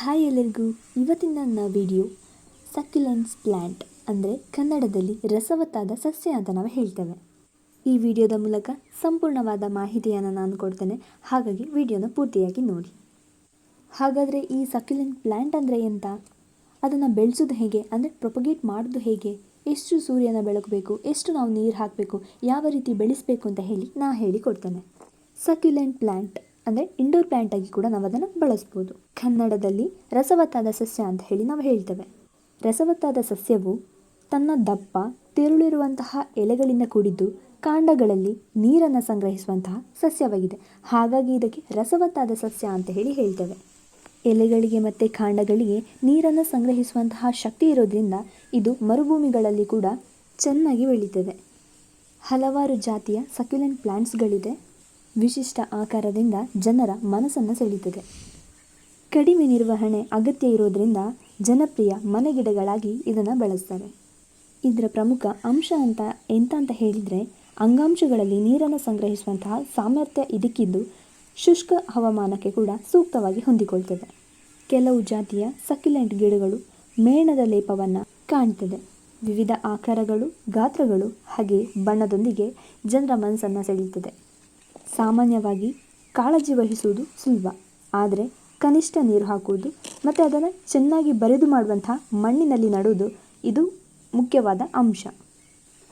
Hi ಎಲ್ಲರಿಗೂ. ಇವತ್ತಿನ ನನ್ನ ವಿಡಿಯೋ ಸಕ್ಯುಲೆನ್ಸ್ ಪ್ಲ್ಯಾಂಟ್ ಅಂದರೆ ಕನ್ನಡದಲ್ಲಿ ರಸವತ್ತಾದ ಸಸ್ಯ ಅಂತ ನಾವು ಹೇಳ್ತೇವೆ. ಈ ವಿಡಿಯೋದ ಮೂಲಕ ಸಂಪೂರ್ಣವಾದ ಮಾಹಿತಿಯನ್ನು ನಾನು ಕೊಡ್ತೇನೆ. ಹಾಗಾಗಿ ವಿಡಿಯೋನ ಪೂರ್ತಿಯಾಗಿ ನೋಡಿ. ಹಾಗಾದರೆ ಈ ಸಕ್ಯುಲೆಂಟ್ ಪ್ಲ್ಯಾಂಟ್ ಅಂದರೆ ಎಂತ? ಅದನ್ನು ಬೆಳೆಸೋದು ಹೇಗೆ? ಅಂದರೆ ಪ್ರೊಪಗೇಟ್ ಮಾಡೋದು ಹೇಗೆ? ಎಷ್ಟು ಸೂರ್ಯನ ಬೆಳಕು ಬೇಕು ಎಷ್ಟು ನಾವು ನೀರು ಹಾಕಬೇಕು? ಯಾವ ರೀತಿ ಬೆಳೆಸಬೇಕು ಅಂತ ಹೇಳಿ ನಾ ಹೇಳಿ ಕೊಡ್ತೇನೆ ಸಕ್ಯುಲೆಂಟ್ ಪ್ಲ್ಯಾಂಟ್ ಅಂದರೆ ಇಂಡೋರ್ ಪ್ಲ್ಯಾಂಟ್ ಆಗಿ ಕೂಡ ನಾವು ಅದನ್ನು ಬಳಸ್ಬೋದು. ಕನ್ನಡದಲ್ಲಿ ರಸವತ್ತಾದ ಸಸ್ಯ ಅಂತ ಹೇಳಿ ನಾವು ಹೇಳ್ತೇವೆ. ರಸವತ್ತಾದ ಸಸ್ಯವು ತನ್ನ ದಪ್ಪ, ತಿರುಳಿರುವಂತಹ ಎಲೆಗಳಿಂದ ಕೂಡಿದ್ದು ಕಾಂಡಗಳಲ್ಲಿ ನೀರನ್ನು ಸಂಗ್ರಹಿಸುವಂತಹ ಸಸ್ಯವಾಗಿದೆ. ಹಾಗಾಗಿ ಇದಕ್ಕೆ ರಸವತ್ತಾದ ಸಸ್ಯ ಅಂತ ಹೇಳಿ ಹೇಳ್ತೇವೆ. ಎಲೆಗಳಿಗೆ ಮತ್ತು ಕಾಂಡಗಳಿಗೆ ನೀರನ್ನು ಸಂಗ್ರಹಿಸುವಂತಹ ಶಕ್ತಿ ಇರೋದ್ರಿಂದ ಇದು ಮರುಭೂಮಿಗಳಲ್ಲಿ ಕೂಡ ಚೆನ್ನಾಗಿ ಬೆಳೀತದೆ. ಹಲವಾರು ಜಾತಿಯ ಸಕ್ಯುಲೆಂಟ್ ಪ್ಲಾಂಟ್ಸ್ಗಳಿದೆ ವಿಶಿಷ್ಟ ಆಕಾರದಿಂದ ಜನರ ಮನಸ್ಸನ್ನು ಸೆಳೀತದೆ ಕಡಿಮೆ ನಿರ್ವಹಣೆ ಅಗತ್ಯ ಇರೋದರಿಂದ ಜನಪ್ರಿಯ ಮನೆಗಿಡಗಳಾಗಿ ಇದನ್ನು ಬಳಸ್ತಾರೆ. ಇದರ ಪ್ರಮುಖ ಅಂಶ ಅಂತ ಎಂತ ಅಂತ ಹೇಳಿದರೆ ಅಂಗಾಂಶಗಳಲ್ಲಿ ನೀರನ್ನು ಸಂಗ್ರಹಿಸುವಂತಹ ಸಾಮರ್ಥ್ಯ ಇದಕ್ಕಿದ್ದು ಶುಷ್ಕ ಹವಾಮಾನಕ್ಕೆ ಕೂಡ ಸೂಕ್ತವಾಗಿ ಹೊಂದಿಕೊಳ್ತದೆ. ಕೆಲವು ಜಾತಿಯ ಸಕ್ಯುಲೆಂಟ್ ಗಿಡಗಳು ಮೇಣದ ಲೇಪವನ್ನು ಕಾಣ್ತದೆ. ವಿವಿಧ ಆಕಾರಗಳು, ಗಾತ್ರಗಳು ಹಾಗೆ ಬಣ್ಣದೊಂದಿಗೆ ಜನರ ಮನಸ್ಸನ್ನು ಸೆಳೆಯುತ್ತದೆ. ಸಾಮಾನ್ಯವಾಗಿ ಕಾಳಜಿ ವಹಿಸುವುದು ಸುಲಭ. ಆದರೆ ಕನಿಷ್ಠ ನೀರು ಹಾಕುವುದು ಮತ್ತು ಅದನ್ನು ಚೆನ್ನಾಗಿ ಬರೆದು ಮಾಡುವಂತಹ ಮಣ್ಣಿನಲ್ಲಿ ನಡುವುದು ಇದು ಮುಖ್ಯವಾದ ಅಂಶ.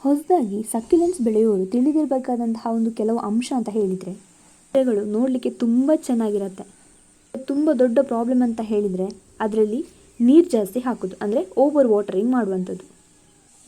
ಹೊಸದಾಗಿ ಸಕ್ಯುಲೆನ್ಸ್ ಬೆಳೆಯೋರು ತಿಳಿದಿರಬೇಕಾದಂತಹ ಒಂದು ಕೆಲವು ಅಂಶ ಅಂತ ಹೇಳಿದರೆ, ಗಿಡಗಳು ನೋಡಲಿಕ್ಕೆ ತುಂಬ ಚೆನ್ನಾಗಿರುತ್ತೆ. ತುಂಬ ದೊಡ್ಡ ಪ್ರಾಬ್ಲಮ್ ಅಂತ ಹೇಳಿದರೆ ಅದರಲ್ಲಿ ನೀರು ಜಾಸ್ತಿ ಹಾಕೋದು ಅಂದರೆ ಓವರ್ ವಾಟರಿಂಗ್ ಮಾಡುವಂಥದ್ದು.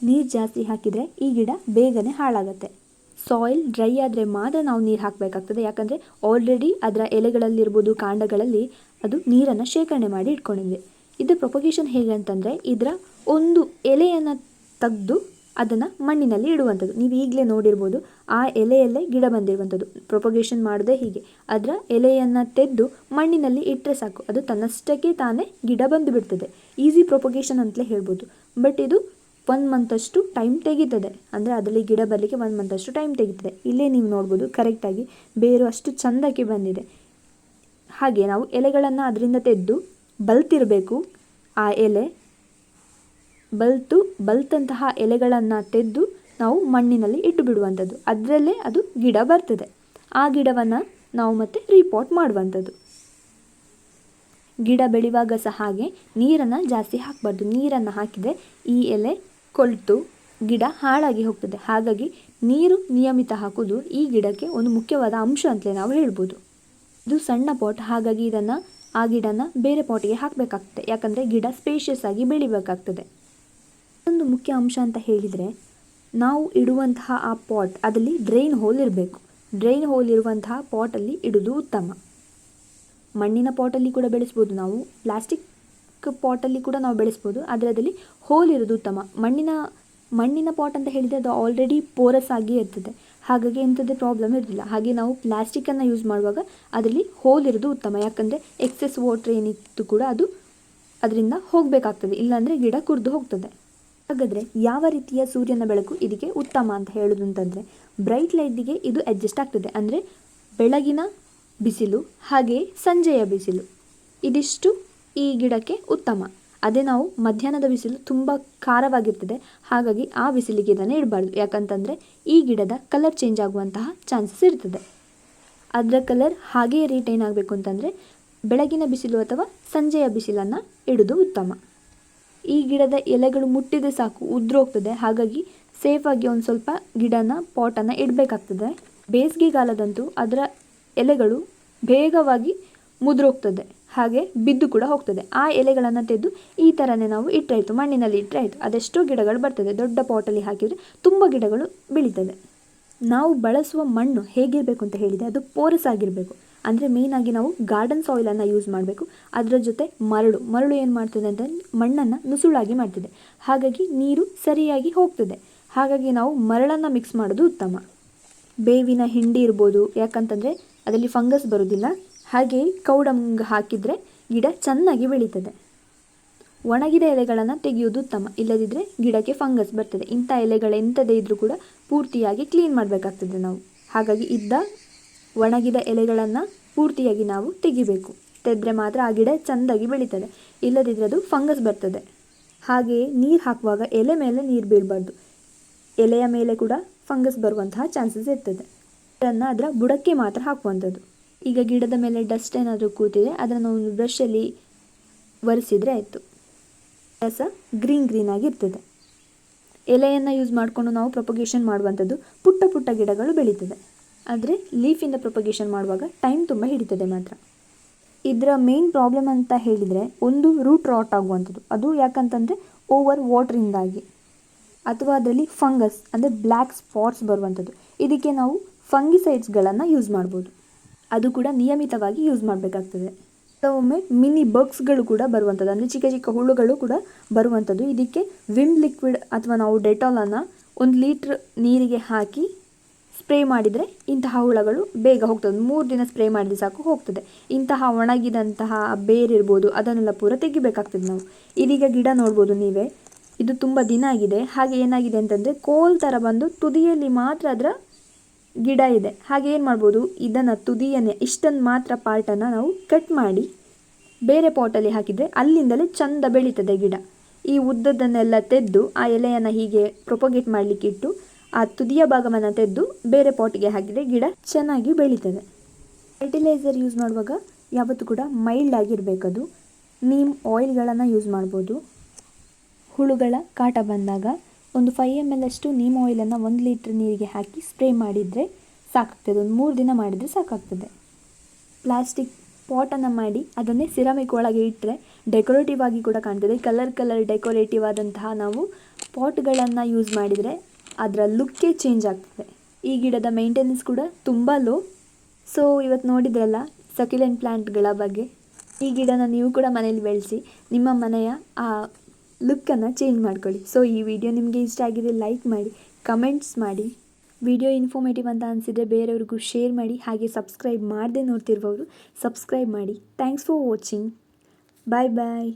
ನೀರು ಜಾಸ್ತಿ ಹಾಕಿದರೆ ಈ ಗಿಡ ಬೇಗನೆ ಹಾಳಾಗುತ್ತೆ. ಸಾಯಿಲ್ ಡ್ರೈ ಆದರೆ ಮಾತ್ರ ನಾವು ನೀರು ಹಾಕಬೇಕಾಗ್ತದೆ. ಯಾಕಂದರೆ ಆಲ್ರೆಡಿ ಅದರ ಎಲೆಗಳಲ್ಲಿರ್ಬೋದು ಕಾಂಡಗಳಲ್ಲಿ ಅದು ನೀರನ್ನು ಶೇಖರಣೆ ಮಾಡಿ ಇಟ್ಕೊಂಡಿದೆ ಇದು ಪ್ರೊಪಗೇಷನ್ ಹೇಗೆ ಅಂತಂದರೆ ಇದರ ಒಂದು ಎಲೆಯನ್ನು ತೆಗೆದು ಅದನ್ನು ಮಣ್ಣಿನಲ್ಲಿ ಇಡುವಂಥದ್ದು. ನೀವು ಈಗಲೇ ನೋಡಿರ್ಬೋದು ಆ ಎಲೆಯಲ್ಲೇ ಗಿಡ ಬಂದಿರುವಂಥದ್ದು. ಪ್ರೊಪಗೇಷನ್ ಮಾಡೋದೇ ಹೀಗೆ. ಅದರ ಎಲೆಯನ್ನು ತೆಗೆದು ಮಣ್ಣಿನಲ್ಲಿ ಇಟ್ಟರೆ ಸಾಕು. ಅದು ತನ್ನಷ್ಟಕ್ಕೆ ತಾನೇ ಗಿಡ ಬಂದು ಬಿಡ್ತದೆ. ಈಸಿ ಪ್ರೊಪಗೇಷನ್ ಅಂತಲೇ ಹೇಳ್ಬೋದು. ಬಟ್ ಇದು ಒನ್ ಮಂತಷ್ಟು ಟೈಮ್ ತೆಗೀತದೆ. ಅಂದರೆ ಅದರಲ್ಲಿ ಗಿಡ ಬರಲಿಕ್ಕೆ ಒಂದು ಮಂತಷ್ಟು ಟೈಮ್ ತೆಗೀತದೆ. ಇಲ್ಲೇ ನೀವು ನೋಡ್ಬೋದು ಕರೆಕ್ಟಾಗಿ ಬೇರು ಅಷ್ಟು ಚಂದಕ್ಕೆ ಬಂದಿದೆ. ಹಾಗೆ ನಾವು ಎಲೆಗಳನ್ನು ಅದರಿಂದ ತೆದ್ದು ಬಲ್ತಿರಬೇಕು. ಆ ಎಲೆ ಬಲ್ತು, ಬಲ್ತಂತಹ ಎಲೆಗಳನ್ನು ತೆಗೆದು ನಾವು ಮಣ್ಣಿನಲ್ಲಿ ಇಟ್ಟು ಬಿಡುವಂಥದ್ದು. ಅದರಲ್ಲೇ ಅದು ಗಿಡ ಬರ್ತದೆ. ಆ ಗಿಡವನ್ನು ನಾವು ಮತ್ತೆ ರೀಪಾಟ್ ಮಾಡುವಂಥದ್ದು. ಗಿಡ ಬೆಳೆಯುವಾಗ ಸಹ ಹಾಗೆ ನೀರನ್ನು ಜಾಸ್ತಿ ಹಾಕಬಾರ್ದು. ನೀರನ್ನು ಹಾಕಿದರೆ ಈ ಎಲೆ ಕೊಳ್ತು ಗಿಡ ಹಾಳಾಗಿ ಹೋಗ್ತದೆ. ಹಾಗಾಗಿ ನೀರು ನಿಯಮಿತ ಹಾಕೋದು ಈ ಗಿಡಕ್ಕೆ ಒಂದು ಮುಖ್ಯವಾದ ಅಂಶ ಅಂತಲೇ ನಾವು ಹೇಳ್ಬೋದು. ಇದು ಸಣ್ಣ ಪಾಟ್, ಹಾಗಾಗಿ ಇದನ್ನು ಆ ಗಿಡನ ಬೇರೆ ಪಾಟಿಗೆ ಹಾಕಬೇಕಾಗ್ತದೆ. ಯಾಕಂದರೆ ಗಿಡ ಸ್ಪೇಷಿಯಸ್ ಆಗಿ ಬೆಳಿಬೇಕಾಗ್ತದೆ. ಒಂದು ಮುಖ್ಯ ಅಂಶ ಅಂತ ಹೇಳಿದರೆ, ನಾವು ಇಡುವಂತಹ ಆ ಪಾಟ್, ಅದರಲ್ಲಿ ಡ್ರೈನ್ ಹೋಲ್ ಇರಬೇಕು. ಡ್ರೈನ್ ಹೋಲ್ ಇರುವಂತಹ ಪಾಟಲ್ಲಿ ಇಡೋದು ಉತ್ತಮ. ಮಣ್ಣಿನ ಪಾಟಲ್ಲಿ ಕೂಡ ಬೆಳೆಸ್ಬೋದು ನಾವು. ಪ್ಲಾಸ್ಟಿಕ್ ಪಾಟಲ್ಲಿ ಕೂಡ ನಾವು ಬೆಳೆಸ್ಬೋದು. ಆದರೆ ಅದರಲ್ಲಿ ಹೋಲ್ ಇರೋದು ಉತ್ತಮ. ಮಣ್ಣಿನ ಮಣ್ಣಿನ ಪಾಟ್ ಅಂತ ಹೇಳಿದರೆ ಅದು ಆಲ್ರೆಡಿ ಪೋರಸ್ ಆಗಿ ಇರ್ತದೆ. ಹಾಗಾಗಿ ಎಂಥದ್ದೇ ಪ್ರಾಬ್ಲಮ್ ಇರೋದಿಲ್ಲ ಹಾಗೆ ನಾವು ಪ್ಲಾಸ್ಟಿಕ್ಕನ್ನು ಯೂಸ್ ಮಾಡುವಾಗ ಅದರಲ್ಲಿ ಹೋಲ್ ಇರೋದು ಉತ್ತಮ. ಯಾಕಂದರೆ ಎಕ್ಸೆಸ್ ವಾಟ್ರ್ ಏನಿತ್ತು ಕೂಡ ಅದು ಅದರಿಂದ ಹೋಗಬೇಕಾಗ್ತದೆ. ಇಲ್ಲಾಂದರೆ ಗಿಡ ಕುರಿದು ಹೋಗ್ತದೆ. ಹಾಗಾದರೆ ಯಾವ ರೀತಿಯ ಸೂರ್ಯನ ಬೆಳಕು ಇದಕ್ಕೆ ಉತ್ತಮ ಅಂತ ಹೇಳೋದು ಅಂತಂದರೆ ಬ್ರೈಟ್ ಲೈಟಿಗೆ ಇದು ಅಡ್ಜಸ್ಟ್ ಆಗ್ತದೆ. ಅಂದರೆ ಬೆಳಗಿನ ಬಿಸಿಲು ಹಾಗೆಯೇ ಸಂಜೆಯ ಬಿಸಿಲು. ಇದಿಷ್ಟು ಈ ಗಿಡಕ್ಕೆ ಉತ್ತಮ. ಅದೇ ನಾವು ಮಧ್ಯಾಹ್ನದ ಬಿಸಿಲು ತುಂಬ ಖಾರವಾಗಿರ್ತದೆ. ಹಾಗಾಗಿ ಆ ಬಿಸಿಲಿಗೆ ಇದನ್ನು ಇಡಬಾರ್ದು. ಯಾಕಂತಂದರೆ ಈ ಗಿಡದ ಕಲರ್ ಚೇಂಜ್ ಆಗುವಂತಹ ಚಾನ್ಸಸ್ ಇರ್ತದೆ. ಅದರ ಕಲರ್ ಹಾಗೆಯೇ ರೇಟ್ ಆಗಬೇಕು ಅಂತಂದರೆ ಬೆಳಗಿನ ಬಿಸಿಲು ಅಥವಾ ಸಂಜೆಯ ಬಿಸಿಲನ್ನು ಇಡೋದು ಉತ್ತಮ. ಈ ಗಿಡದ ಎಲೆಗಳು ಮುಟ್ಟಿದೆ ಸಾಕು, ಉದ್ರೋಗ್ತದೆ. ಹಾಗಾಗಿ ಸೇಫಾಗಿ ಒಂದು ಸ್ವಲ್ಪ ಗಿಡನ ಪಾಟನ್ನು ಇಡಬೇಕಾಗ್ತದೆ. ಬೇಸಿಗೆಗಾಲದಂತೂ ಅದರ ಎಲೆಗಳು ಬೇಗವಾಗಿ ಮುದ್ರೋಗ್ತದೆ. ಹಾಗೆ ಬಿದ್ದು ಕೂಡ ಹೋಗ್ತದೆ. ಆ ಎಲೆಗಳನ್ನು ತೆಗೆದು ಈ ಥರನೇ ನಾವು ಇಟ್ಟರಾಯಿತು ಮಣ್ಣಿನಲ್ಲಿ ಇಟ್ಟರಾಯಿತು ಅದೆಷ್ಟೋ ಗಿಡಗಳು ಬರ್ತದೆ. ದೊಡ್ಡ ಪಾಟಲ್ಲಿ ಹಾಕಿದರೆ ತುಂಬ ಗಿಡಗಳು ಬೆಳೀತದೆ ನಾವು ಬಳಸುವ ಮಣ್ಣು ಹೇಗಿರಬೇಕು ಅಂತ ಹೇಳಿದರೆ ಅದು ಪೋರಸ್ ಆಗಿರಬೇಕು. ಅಂದರೆ ಮೇಯ್ನಾಗಿ ನಾವು ಗಾರ್ಡನ್ ಸಾಯಿಲನ್ನು ಯೂಸ್ ಮಾಡಬೇಕು. ಅದರ ಜೊತೆ ಮರಳು. ಮರಳು ಏನು ಮಾಡ್ತದೆ ಅಂತ ಮಣ್ಣನ್ನು ನುಸುಳಾಗಿ ಮಾಡ್ತದೆ. ಹಾಗಾಗಿ ನೀರು ಸರಿಯಾಗಿ ಹೋಗ್ತದೆ. ಹಾಗಾಗಿ ನಾವು ಮರಳನ್ನು ಮಿಕ್ಸ್ ಮಾಡೋದು ಉತ್ತಮ. ಬೇವಿನ ಹಿಂಡಿ ಇರ್ಬೋದು. ಯಾಕಂತಂದರೆ ಅದರಲ್ಲಿ ಫಂಗಸ್ ಬರೋದಿಲ್ಲ. ಹಾಗೆ ಕೌಡಂಗ್ ಹಾಕಿದರೆ ಗಿಡ ಚೆನ್ನಾಗಿ ಬೆಳೀತದೆ. ಒಣಗಿದ ಎಲೆಗಳನ್ನು ತೆಗೆಯೋದು ಉತ್ತಮ. ಇಲ್ಲದಿದ್ದರೆ ಗಿಡಕ್ಕೆ ಫಂಗಸ್ ಬರ್ತದೆ. ಇಂಥ ಎಲೆಗಳು ಎಂಥದೇ ಇದ್ದರೂ ಕೂಡ ಪೂರ್ತಿಯಾಗಿ ಕ್ಲೀನ್ ಮಾಡಬೇಕಾಗ್ತದೆ ನಾವು. ಹಾಗಾಗಿ ಇದ್ದ ಒಣಗಿದ ಎಲೆಗಳನ್ನು ಪೂರ್ತಿಯಾಗಿ ನಾವು ತೆಗಿಬೇಕು. ತೆಗೆದ್ರೆ ಮಾತ್ರ ಆ ಗಿಡ ಚೆಂದಾಗಿ ಬೆಳೀತದೆ. ಇಲ್ಲದಿದ್ದರೆ ಅದು ಫಂಗಸ್ ಬರ್ತದೆ. ಹಾಗೆಯೇ ನೀರು ಹಾಕುವಾಗ ಎಲೆ ಮೇಲೆ ನೀರು ಬೀಳಬಾರ್ದು. ಎಲೆಯ ಮೇಲೆ ಕೂಡ ಫಂಗಸ್ ಬರುವಂತಹ ಚಾನ್ಸಸ್ ಇರ್ತದೆ. ಅದನ್ನು ಅದರ ಬುಡಕ್ಕೆ ಮಾತ್ರ ಹಾಕುವಂಥದ್ದು. ಈಗ ಗಿಡದ ಮೇಲೆ ಡಸ್ಟ್ ಏನಾದರೂ ಕೂತಿದೆ, ಅದನ್ನು ಒಂದು ಬ್ರಷಲ್ಲಿ ಒರೆಸಿದರೆ ಆಯಿತು. ರಸ ಗ್ರೀನ್ ಗ್ರೀನ್ ಆಗಿರ್ತದೆ ಎಲೆಯನ್ನು ಯೂಸ್ ಮಾಡಿಕೊಂಡು ನಾವು ಪ್ರೊಪಗೇಷನ್ ಮಾಡುವಂಥದ್ದು ಪುಟ್ಟ ಪುಟ್ಟ ಗಿಡಗಳು ಬೆಳೀತದೆ. ಆದರೆ ಲೀಫಿಂದ ಪ್ರೊಪಗೇಷನ್ ಮಾಡುವಾಗ ಟೈಮ್ ತುಂಬ ಹಿಡಿತದೆ ಮಾತ್ರ. ಇದರ ಮೇನ್ ಪ್ರಾಬ್ಲಮ್ ಅಂತ ಹೇಳಿದರೆ ಒಂದು ರೂಟ್ ರಾಟ್ ಆಗುವಂಥದ್ದು. ಅದು ಯಾಕಂತಂದರೆ ಓವರ್ ವಾಟ್ರಿಂದಾಗಿ ಅಥವಾ ಅದರಲ್ಲಿ ಫಂಗಸ್ ಅಂದರೆ ಬ್ಲ್ಯಾಕ್ ಸ್ಪಾಟ್ಸ್ ಬರುವಂಥದ್ದು. ಇದಕ್ಕೆ ನಾವು ಫಂಗಿಸೈಡ್ಸ್ಗಳನ್ನು ಯೂಸ್ ಮಾಡ್ಬೋದು. ಅದು ಕೂಡ ನಿಯಮಿತವಾಗಿ ಯೂಸ್ ಮಾಡಬೇಕಾಗ್ತದೆ. ಕೆಲವೊಮ್ಮೆ ಮಿನಿ ಬಗ್ಸ್ಗಳು ಕೂಡ ಬರುವಂಥದ್ದು. ಅಂದರೆ ಚಿಕ್ಕ ಚಿಕ್ಕ ಹುಳುಗಳು ಕೂಡ ಬರುವಂಥದ್ದು. ಇದಕ್ಕೆ ವಿಮ್ ಲಿಕ್ವಿಡ್ ಅಥವಾ ನಾವು ಡೆಟಾಲನ್ನು ಒಂದು ಲೀಟ್ರ್ ನೀರಿಗೆ ಹಾಕಿ ಸ್ಪ್ರೇ ಮಾಡಿದರೆ ಇಂತಹ ಹುಳಗಳು ಬೇಗ ಹೋಗ್ತದೆ ಮೂರು ದಿನ ಸ್ಪ್ರೇ ಮಾಡಿದರೆ ಸಾಕು ಹೋಗ್ತದೆ. ಇಂತಹ ಒಣಗಿದಂತಹ ಬೇರಿರ್ಬೋದು ಅದನ್ನೆಲ್ಲ ಪೂರ ತೆಗಿಬೇಕಾಗ್ತದೆ ನಾವು. ಇದೀಗ ಗಿಡ ನೋಡ್ಬೋದು ನೀವೇ. ಇದು ತುಂಬ ದಿನ ಆಗಿದೆ. ಹಾಗೆ ಏನಾಗಿದೆ ಅಂತಂದರೆ, ಕೋಲ್ ಥರ ಬಂದು ತುದಿಯಲ್ಲಿ ಮಾತ್ರ ಅದರ ಗಿಡ ಇದೆ. ಹಾಗೆ ಏನು ಮಾಡ್ಬೋದು? ಇದನ್ನು ತುದಿಯನ್ನೇ ಇಷ್ಟನ್ನು ಮಾತ್ರ ಪಾರ್ಟನ್ನು ನಾವು ಕಟ್ ಮಾಡಿ ಬೇರೆ ಪಾಟಲ್ಲಿ ಹಾಕಿದರೆ ಅಲ್ಲಿಂದಲೇ ಚಂದ ಬೆಳೀತದೆ ಗಿಡ. ಈ ಉದ್ದದನ್ನೆಲ್ಲ ತೆದ್ದು ಆ ಎಲೆಯನ್ನು ಹೀಗೆ ಪ್ರೊಪೊಗೇಟ್ ಮಾಡಲಿಕ್ಕಿಟ್ಟು ಆ ತುದಿಯ ಭಾಗವನ್ನು ತೆದ್ದು ಬೇರೆ ಪಾಟಿಗೆ ಹಾಕಿದರೆ ಗಿಡ ಚೆನ್ನಾಗಿ ಬೆಳೀತದೆ. ಫರ್ಟಿಲೈಸರ್ ಯೂಸ್ ಮಾಡುವಾಗ ಯಾವತ್ತೂ ಕೂಡ ಮೈಲ್ಡ್ ಆಗಿರಬೇಕದು. ನೀಮ್ ಆಯಿಲ್ಗಳನ್ನು ಯೂಸ್ ಮಾಡ್ಬೋದು. ಹುಳುಗಳ ಕಾಟ ಬಂದಾಗ ಒಂದು ಫೈವ್ ಎಂ ಎಲ್ ಅಷ್ಟು ನೀಮ್ ಆಯಿಲನ್ನು ಒಂದು ಲೀಟ್ರ್ ನೀರಿಗೆ ಹಾಕಿ ಸ್ಪ್ರೇ ಮಾಡಿದರೆ ಸಾಕಾಗ್ತದೆ. ಒಂದು ಮೂರು ದಿನ ಮಾಡಿದರೆ ಸಾಕಾಗ್ತದೆ. ಪ್ಲಾಸ್ಟಿಕ್ ಪಾಟನ್ನು ಮಾಡಿ ಅದನ್ನೇ ಸಿರಾಮಿಕ್ ಒಳಗೆ ಇಟ್ಟರೆ ಡೆಕೋರೇಟಿವ್ ಆಗಿ ಕೂಡ ಕಾಣ್ತದೆ. ಕಲರ್ ಕಲರ್ ಡೆಕೋರೇಟಿವ್ ಆದಂತಹ ನಾವು ಪಾಟ್ಗಳನ್ನು ಯೂಸ್ ಮಾಡಿದರೆ ಅದರ ಲುಕ್ಕೇ ಚೇಂಜ್ ಆಗ್ತದೆ. ಈ ಗಿಡದ ಮೇಂಟೆನೆನ್ಸ್ ಕೂಡ ತುಂಬ ಲೋ ಸೊ ಇವತ್ತು ನೋಡಿದ್ರಲ್ಲ ಸಕ್ಯುಲೆಂಟ್ ಪ್ಲ್ಯಾಂಟ್ಗಳ ಬಗ್ಗೆ. ಈ ಗಿಡನ ನೀವು ಕೂಡ ಮನೇಲಿ ಬೆಳೆಸಿ, ನಿಮ್ಮ ಮನೆಯ ಆ ಲುಕ್ಕನ್ನು ಚೇಂಜ್ ಮಾಡ್ಕೊಳ್ಳಿ. ಸೊ ಈ ವಿಡಿಯೋ ನಿಮಗೆ ಇಷ್ಟ ಆಗಿದೆ ಲೈಕ್ ಮಾಡಿ ಕಮೆಂಟ್ಸ್ ಮಾಡಿ. ವಿಡಿಯೋ ಇನ್ಫಾರ್ಮೇಟಿವ್ ಅಂತ ಅನಿಸಿದರೆ ಬೇರೆಯವ್ರಿಗೂ ಶೇರ್ ಮಾಡಿ, ಹಾಗೆ ಸಬ್ಸ್ಕ್ರೈಬ್ ಮಾಡದೆ ನೋಡ್ತಿರುವವರು ಸಬ್ಸ್ಕ್ರೈಬ್ ಮಾಡಿ. Thanks for watching bye bye